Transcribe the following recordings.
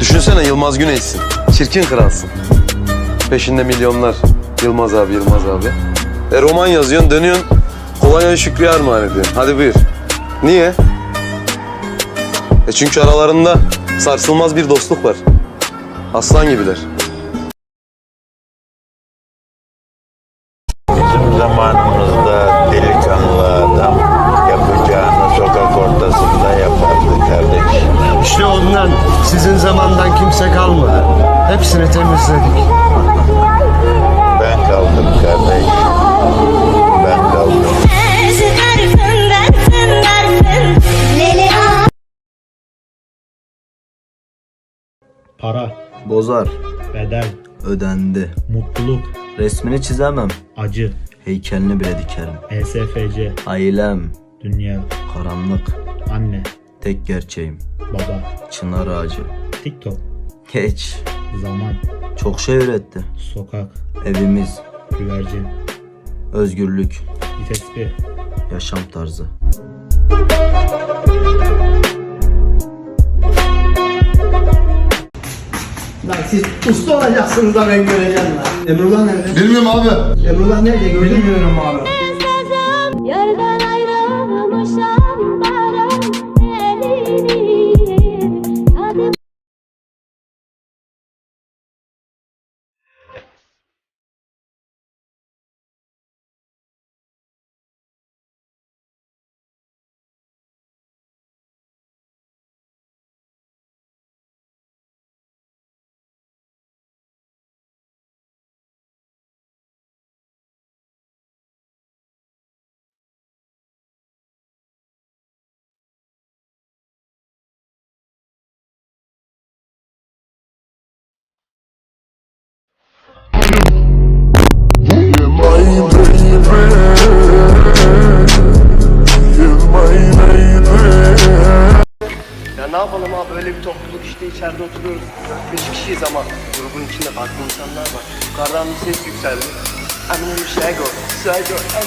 Düşünsene Yılmaz Güney'sin. Çirkin kralsın. Peşinde milyonlar. Yılmaz abi, Yılmaz abi. E roman yazıyorsun, dönüyorsun. Kolonya'yı Şükrü'ye armağan ediyorsun. Hadi buyur. Niye? E çünkü aralarında sarsılmaz bir dostluk var. Aslan gibiler. Bizim zamanımızda sizin zamandan kimse kalmadı. Hepsini temizledik. Ben kaldım kardeş. Ben kaldım. Para, Bozar, bedel, ödendi. mutluluk, Resmini çizemem, acı, heykelini bile dikerim. ESFC, Ailem, dünya, karanlık, anne, tek gerçeğim. baba, Çınar ağacı. TikTok, Geç, zaman, çok şey öğretti. sokak, Evimiz, güvercin, özgürlük, vitespi, yaşam tarzı. Lan siz usta olacaksınız da ben göreceğim lan. Emrullah nerede? Bilmiyorum abi. Emrullah nerede? Bilmiyorum abi. Yapalım abi böyle bir topluluk işte içeride oturuyoruz. 4-5 kişiyiz ama grubun içinde farklı insanlar var. Yukarıdan bir ses yükseldi. Eminim Şego, Şego, en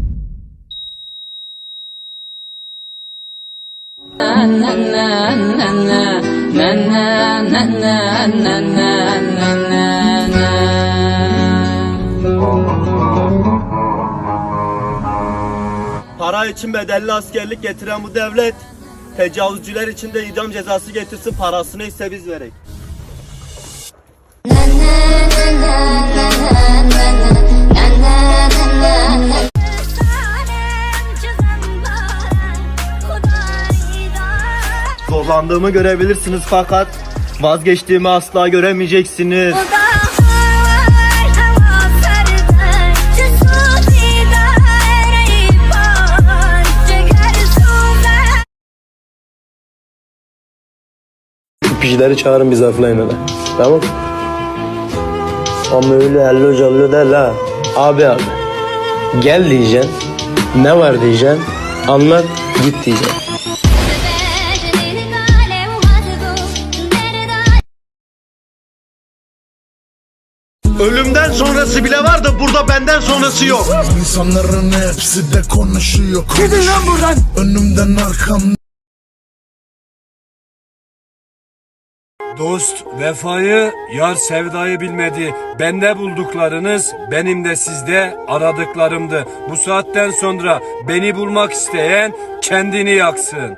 Para için bedelli askerlik getiren bu devlet tecavüzcüler için de idam cezası getirsin parasını ise biz verek. Zorlandığımı görebilirsiniz fakat vazgeçtiğimi asla göremeyeceksiniz. Pişleri çağırın bir zarflayın hele. Tamam Ama öyle hello callo der ha. Abi abi. Gel diyeceksin. Ne var diyeceksin. Anlat git diyeceksin. Sonrası bile var da burada benden sonrası yok. İnsanların hepsi de konuşuyor. Gidin lan buradan. Önümden arkamdan. Dost vefayı, yar sevdayı bilmedi. Bende bulduklarınız, benim de sizde aradıklarımdı. Bu saatten sonra beni bulmak isteyen kendini yaksın.